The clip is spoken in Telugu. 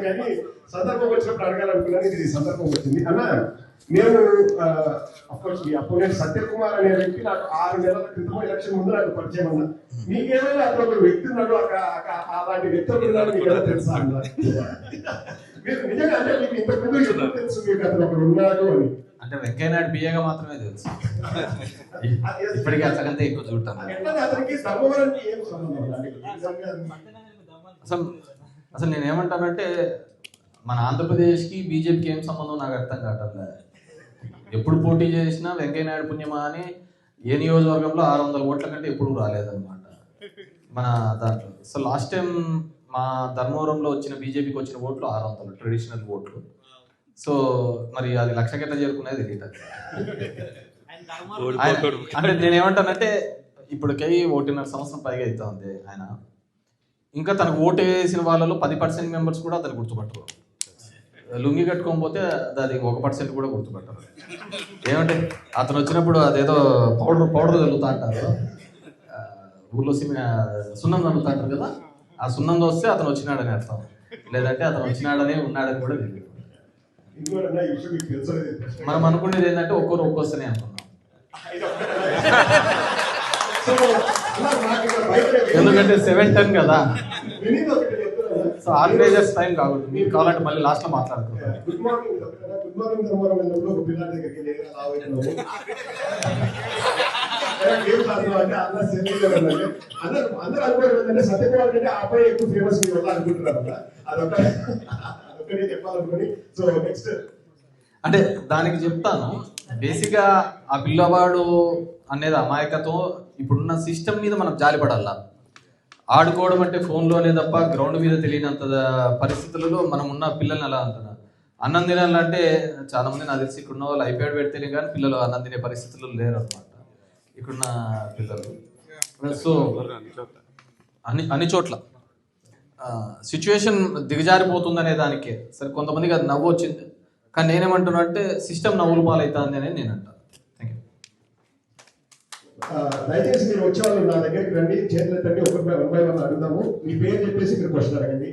అడగలేదు కానీ సందర్భం వచ్చినప్పుడు అడగాలనుకున్నాను ఇది సందర్భం వచ్చింది అన్న నేను అఫ్కోర్స్ మీ అపోనెంట్ సత్యకుమార్ అనే వ్యక్తి నాకు ఆరు నెలల క్రితం ఎలక్షన్ ముందు నాకు పరిచయం అన్న. మీకేమైనా అతను ఒక వ్యక్తి ఉన్నాడు అలాంటి వ్యక్తి ఉన్నాడు మీకు ఎలా తెలుసా అన్న? మీరు నిజంగా అంటే మీకు ఇంతకు ముందు ఎప్పుడు తెలుసు మీకు అతను ఒకడు ఉన్నాడు అని? అంటే వెంకయ్య నాయుడు బియ్యగా మాత్రమే తెలుసు. ఇప్పటికీ అంతకంటే ఎక్కువ ఏం సంబంధం? అసలు అసలు నేను ఏమంటానంటే మన ఆంధ్రప్రదేశ్కి బీజేపీకి ఏం సంబంధం నాకు అర్థం కావట్లే ఎప్పుడు పోటీ చేసినా వెంకయ్య నాయుడు పుణ్యమా అని ఏ నియోజకవర్గంలో ఆరు వందల ఓట్ల కంటే ఎప్పుడు రాలేదన్నమాట. మన దాంట్లో. సో లాస్ట్ టైం మా ధర్మవరంలో వచ్చిన బీజేపీకి వచ్చిన ఓట్లు ఆరు వందలు ట్రెడిషనల్ ఓట్లు. సో మరి అది లక్ష గంట చేరుకునేది తెలియదు అంటే నేను ఏమంటానంటే ఇప్పటికై ఒకటిన్నర సంవత్సరం పైగా అవుతుంది ఆయన. ఇంకా తనకు ఓటు వేసిన వాళ్ళలో పది పర్సెంట్ మెంబర్స్ కూడా అతను గుర్తుపట్టరు. లుంగి కట్టుకోకపోతే అది ఒక పర్సెంట్ కూడా గుర్తుపెట్టరు. ఏమంటే అతను వచ్చినప్పుడు అదేదో పౌడర్ పౌడర్ చల్లుతా అంటారు. ఊర్లో సిమ సున్నం చల్లుతా అంటారు కదా ఆ సున్నం వస్తే అతను వచ్చినాడని అర్థం. లేదంటే అతను వచ్చినాడని ఉన్నాడని కూడా తెలియదు. మనం అనుకునేది ఏంటంటే ఒక్కరు ఒక్కొస్తేనే అనుకున్నాం ఎందుకంటే సెవెన్ టెన్ కదా. సో ఆర్గనైజర్స్ టైం కాకూడదు మీరు కావాలంటే మళ్ళీ లాస్ట్లో మాట్లాడుకుంటాం గుడ్ మార్నింగ్ చెప్తున్నా. గుడ్ మార్నింగ్ ధర్మవరం వెళ్ళినప్పుడు ఒక పిల్లాడి దగ్గరికి వెళ్ళి "ఏరా, లావు అయినావు?" "ఏరా, ఏం కాదు అంటే అన్న సెల్ఫీలో వెళ్ళండి అందరూ అందరూ అనుకోవడం ఏంటంటే సత్యకుమార్ కంటే ఆ అబ్బాయి ఎక్కువ ఫేమస్ వల్ల అనుకుంటున్నారు అదొక అదొక్కటే చెప్పాలనుకుని సో నెక్స్ట్ అంటే దానికి చెప్తాను బేసిక్గా ఆ పిల్లవాడు అనేది అమాయకత్వం ఇప్పుడున్న సిస్టమ్ మీద మనం జాలిపడాలా? ఆడుకోవడం అంటే ఫోన్లోనే తప్ప గ్రౌండ్ మీద తెలియనంత పరిస్థితులలో మనం ఉన్న పిల్లల్ని అలా అంటున్నారు అన్నం తినాలంటే చాలా మంది నాకు తెలిసి ఇక్కడ ఉన్న వాళ్ళు ఐప్యాడ్ పెడితేనే కానీ పిల్లలు అన్నం తినే పరిస్థితుల్లో లేరు అనమాట ఇక్కడున్న పిల్లలు. సో అన్ని అన్ని చోట్ల. సిచ్యువేషన్ దిగజారిపోతుందనే దానికే. సరే కొంతమందికి అది నవ్వు వచ్చింది కానీ నేనేమంటున్నా అంటే సిస్టమ్ నవ్వులు పాలవుతుంది అనేది నేను అంటాను థ్యాంక్ యూ దయచేసి మీరు వచ్చే వాళ్ళు నా దగ్గరికి రండి చేతులు తండ్రి ఒకరి వన్ బై వన్ అడుగుదాము. మీ పేరు చెప్పేసి ఇక్కడ క్వశ్చన్ అడగండి.